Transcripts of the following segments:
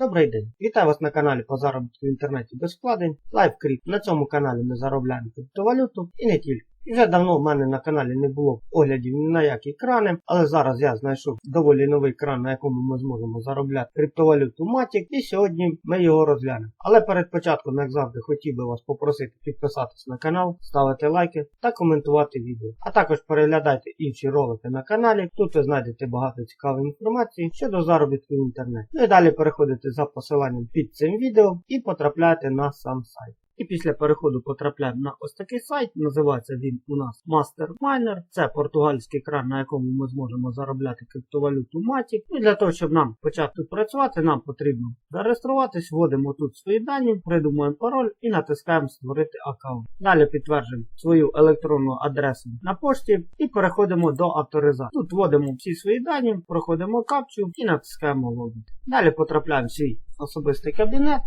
Добрий день! Вітаю вас на каналі по заробітку в інтернеті без вкладень LiveCrypt. На цьому каналі ми заробляємо криптовалюту і не тільки. Вже давно в мене на каналі не було оглядів ні на які крани, але зараз я знайшов доволі новий кран, на якому ми зможемо заробляти криптовалюту Matic, і сьогодні ми його розглянемо. Але перед початком, як завжди, хотів би вас попросити підписатись на канал, ставити лайки та коментувати відео. А також переглядайте інші ролики на каналі. Тут ви знайдете багато цікавої інформації щодо заробітку в інтернеті. Ну і далі переходите за посиланням під цим відео і потрапляєте на сам сайт. І після переходу потрапляємо на ось такий сайт. Називається він у нас MasterMiner. Це португальський кран, на якому ми зможемо заробляти криптовалюту Matic. І для того, щоб нам почати працювати, нам потрібно зареєструватись, вводимо тут свої дані, придумуємо пароль і натискаємо Створити аккаунт. Далі підтверджуємо свою електронну адресу на пошті і переходимо до авторизації. Тут вводимо всі свої дані, проходимо капчу і натискаємо логін. Далі потрапляємо в свій особистий кабінет.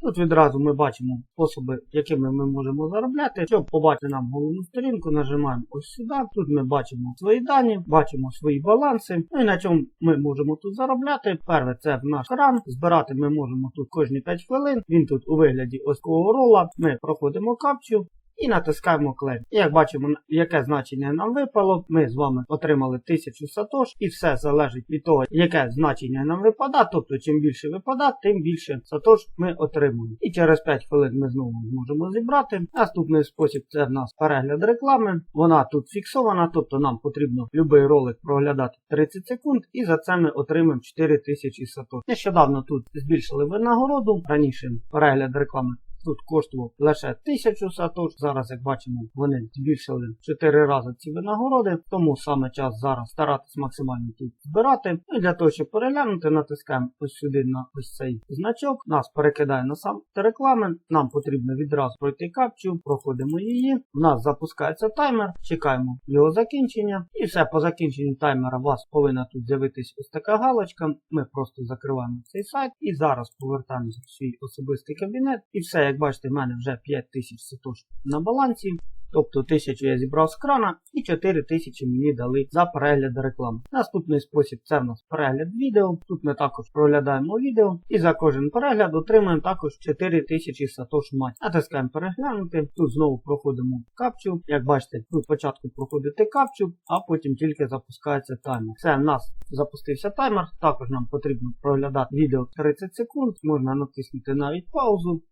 Тут відразу ми бачимо способи, якими ми можемо заробляти. Щоб побачити нам головну сторінку, нажимаємо ось сюди. Тут ми бачимо свої дані, бачимо свої баланси. Ну і на чому ми можемо тут заробляти. Перше це в наш кран. Збирати ми можемо тут кожні 5 хвилин. Він тут у вигляді ось такого рола. Ми проходимо капчу. І натискаємо клейм. І як бачимо, яке значення нам випало, ми з вами отримали 1000 сатош, і все залежить від того, яке значення нам випадає. Тобто, чим більше випадає, тим більше сатош ми отримуємо. І через 5 хвилин ми знову зможемо зібрати. Наступний спосіб це в нас перегляд реклами. Вона тут фіксована, тобто нам потрібно будь-який ролик проглядати 30 секунд, і за це ми отримаємо 4000 сатош. Нещодавно тут збільшили винагороду. Раніше перегляд реклами Тут коштував лише 1000 сатош. Зараз, як бачимо, вони збільшили 4 рази ці винагороди, тому саме час зараз старатись максимально тут збирати. І для того, щоб переглянути, натискаємо ось сюди на ось цей значок. Нас перекидає на сам реклами. Нам потрібно відразу пройти капчу, проходимо її. У нас запускається таймер, чекаємо його закінчення. І все, по закінченню таймера у вас повинна тут з'явитись ось така галочка. Ми просто закриваємо цей сайт і зараз повертаємося в свій особистий кабінет. І все, як бачите, в мене вже 5000 сатош на балансі. Тобто 1000 я зібрав з крана і 4000 мені дали за перегляд реклами. Наступний спосіб це в нас перегляд відео. Тут ми також проглядаємо відео і за кожен перегляд отримуємо також 4000 сатош мать. Натискаємо переглянути. Тут знову проходимо капчу. Як бачите, тут спочатку проходите капчу, а потім тільки запускається таймер. Все, в нас запустився таймер. Також нам потрібно проглядати відео 30 секунд. Можна натиснути навіть паузу.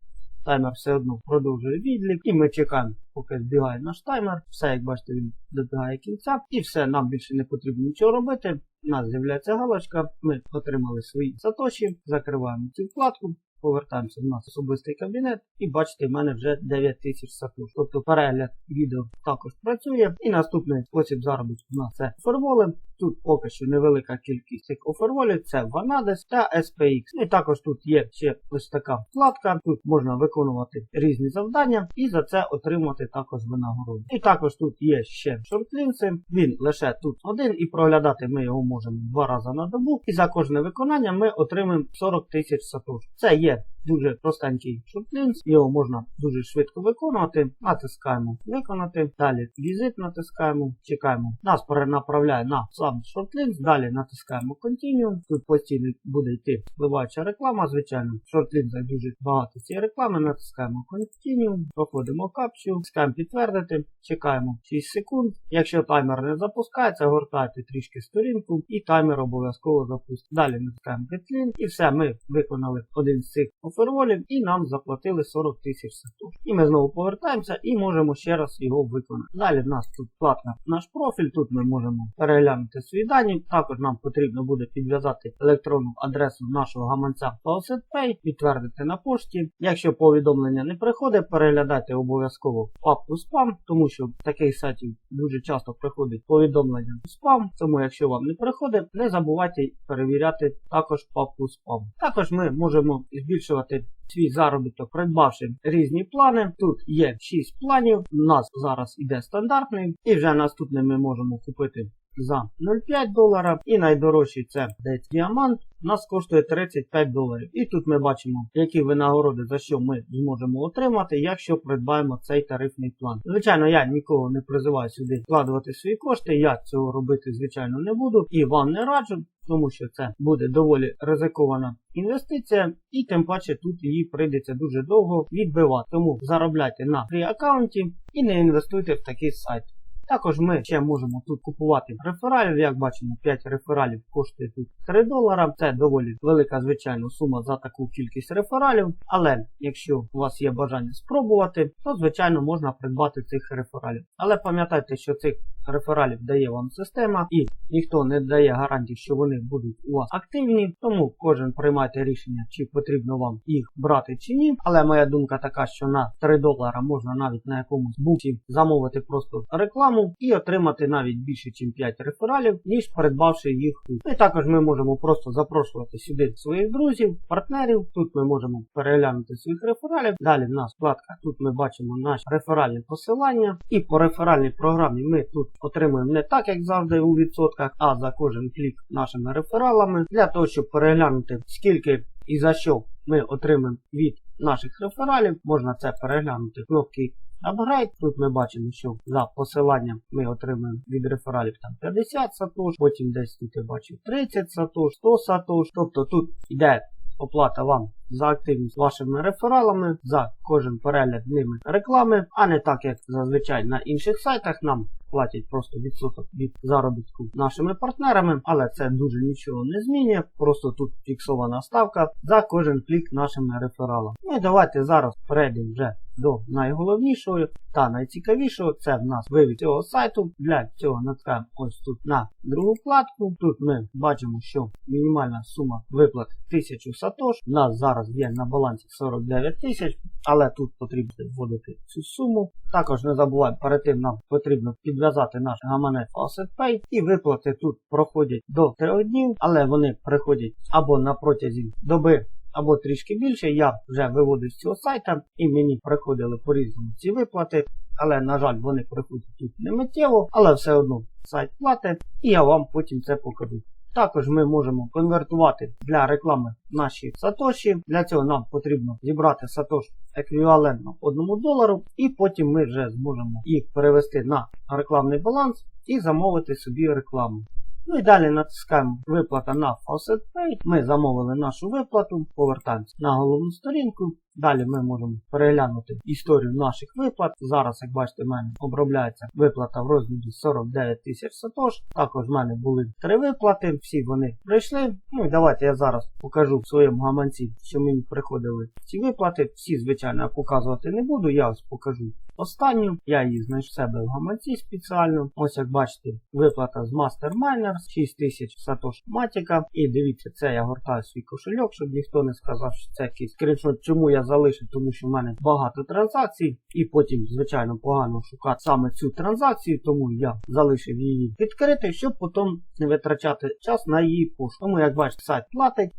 Таймер все одно продовжує відлік. І ми чекаємо, поки збігає наш таймер. Все, як бачите, він добігає кінця. І все, нам більше не потрібно нічого робити. У нас з'являється галочка. Ми отримали свої сатоші, закриваємо цю вкладку. Повертаємося в наш особистий кабінет і бачите, в мене вже 9000 сатош. Тобто перегляд відео також працює. І наступний спосіб заробітку у нас це оферволи. Тут поки що невелика кількість цих оферволів, це Vanades та SPX. І також тут є ще ось така вкладка. Тут можна виконувати різні завдання і за це отримати також винагороду. І також тут є ще шортлінси. Він лише тут один, і проглядати ми його можемо два рази на добу. І за кожне виконання ми отримаємо 40 тисяч сатош. Це є дуже простенький шортлінс, його можна дуже швидко виконувати. Натискаємо виконати. Далі візит натискаємо, чекаємо. Нас перенаправляє на сам шортлінс. Далі натискаємо Continue. Тут постійно буде йти впливаюча реклама. Звичайно, в шортлінсах дуже багато цієї реклами. Натискаємо Continue, проходимо капчу, натискаємо підтвердити, чекаємо 6 секунд. Якщо таймер не запускається, гортайте трішки сторінку і таймер обов'язково запустить. Далі натискаємо Getlink і все, ми виконали один з цих оферволів і нам заплатили 40 тисяч сатош. І ми знову повертаємося і можемо ще раз його виконати. Далі в нас тут вкладка наш профіль, тут ми можемо переглянути свої дані. Також нам потрібно буде підв'язати електронну адресу нашого гаманця FaucetPay, підтвердити на пошті. Якщо повідомлення не приходить, переглядайте обов'язково папку спам, тому що в таких сайтів дуже часто приходить повідомлення спам. Тому, якщо вам не приходить, не забувайте перевіряти також папку спам. Також ми можемо збільшувати свій заробіток, придбавши різні плани. Тут є 6 планів. У нас зараз іде стандартний, і вже наступний ми можемо купити за 0,5 долара. І найдорожчий це десь діамант. Нас коштує 35 доларів. І тут ми бачимо, які винагороди за що ми зможемо отримати, якщо придбаємо цей тарифний план. Звичайно, я нікого не призиваю сюди вкладувати свої кошти. Я цього робити, звичайно, не буду і вам не раджу. Тому що це буде доволі ризикована інвестиція, і тим паче тут її прийдеться дуже довго відбивати. Тому заробляйте на фрі аккаунті і не інвестуйте в такий сайт. Також ми ще можемо тут купувати рефералів. Як бачимо, 5 рефералів коштує тут 3 долара. Це доволі велика, звичайно, сума за таку кількість рефералів. Але якщо у вас є бажання спробувати, то звичайно можна придбати цих рефералів. Але пам'ятайте, що цих рефералів дає вам система, і ніхто не дає гарантії, що вони будуть у вас активні. Тому кожен приймайте рішення, чи потрібно вам їх брати чи ні. Але моя думка така, що на 3 долара можна навіть на якомусь буці замовити просто рекламу і отримати навіть більше, ніж 5 рефералів, ніж придбавши їх тут. Ну І також ми можемо просто запрошувати сюди своїх друзів, партнерів. Тут ми можемо переглянути своїх рефералів. Далі в нас вкладка. Тут ми бачимо наші реферальні посилання. І по реферальній програмі ми тут отримуємо не так, як завжди у відсотках, а за кожен клік нашими рефералами. Для того, щоб переглянути скільки і за що ми отримаємо від наших рефералів, можна це переглянути кнопки Upgrade. Тут ми бачимо, що за посиланням ми отримаємо від рефералів там 50 сатош, потім десь тут я бачу 30 сатош, 100 сатош. Тобто тут йде оплата вам за активність вашими рефералами, за кожен перегляд ними реклами, а не так, як зазвичай на інших сайтах нам платять просто відсоток від заробітку нашими партнерами, але це дуже нічого не змінює. Просто тут фіксована ставка за кожен клік нашими рефералами. Ну і давайте зараз перейдемо вже до найголовнішого та найцікавішого. Це в нас вивід цього сайту. Для цього натискаємо ось тут на другу вкладку. Тут ми бачимо, що мінімальна сума виплат 1000 сатош. У нас зараз є на балансі 49 тисяч, але тут потрібно вводити цю суму. Також не забуваємо, перед тим нам потрібно підв'язати наш гаманець FaucetPay. І виплати тут проходять до 3 днів, але вони приходять або на протязі доби. Або трішки більше, я вже виводив з цього сайта і мені приходили по-різному ці виплати, але, на жаль, вони приходять тут не миттєво, але все одно сайт платить, і я вам потім це покажу. Також ми можемо конвертувати для реклами наші сатоші. Для цього нам потрібно зібрати сатош еквівалентно 1 долару, і потім ми вже зможемо їх перевести на рекламний баланс і замовити собі рекламу. Ну і далі натискаємо виплата на Faucet Pay. Ми замовили нашу виплату, повертаємося на головну сторінку. Далі ми можемо переглянути історію наших виплат. Зараз, як бачите, в мене обробляється виплата в розмірі 49 тисяч сатош. Також в мене були три виплати, всі вони прийшли. Ну і давайте я зараз покажу в своєму гаманці, що мені приходили ці виплати. Всі, звичайно, показувати не буду. Я ось покажу останню. Я її знайшов себе в гаманці спеціально. Ось як бачите, виплата з Master Miners 6 тисяч сатош матіка. І дивіться, це я гортаю свій кошельок, щоб ніхто не сказав, що це якийсь скріншот. Чому я залишив, тому що в мене багато транзакцій, і потім, звичайно, погано шукати саме цю транзакцію, тому я залишив її відкрити, щоб потім не витрачати час на її пошук. Тому, як бачите, сайт платить,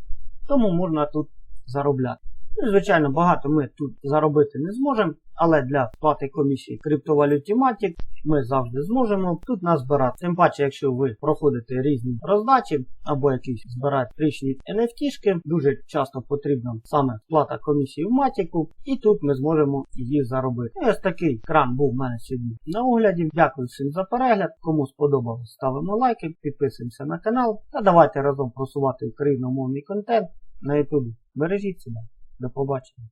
тому можна тут заробляти. Ну, звичайно, багато ми тут заробити не зможемо, але для плати комісії криптовалюті Matic ми завжди зможемо тут назбирати. Тим паче, якщо ви проходите різні роздачі або якісь збираєте річні NFT-шки, дуже часто потрібна саме плата комісії в Матіку, і тут ми зможемо її заробити. І ось такий кран був в мене сьогодні на огляді. Дякую всім за перегляд. Кому сподобалось, ставимо лайки, підписуємося на канал та давайте разом просувати україномовний контент на YouTube. Бережіть себе. До побачення.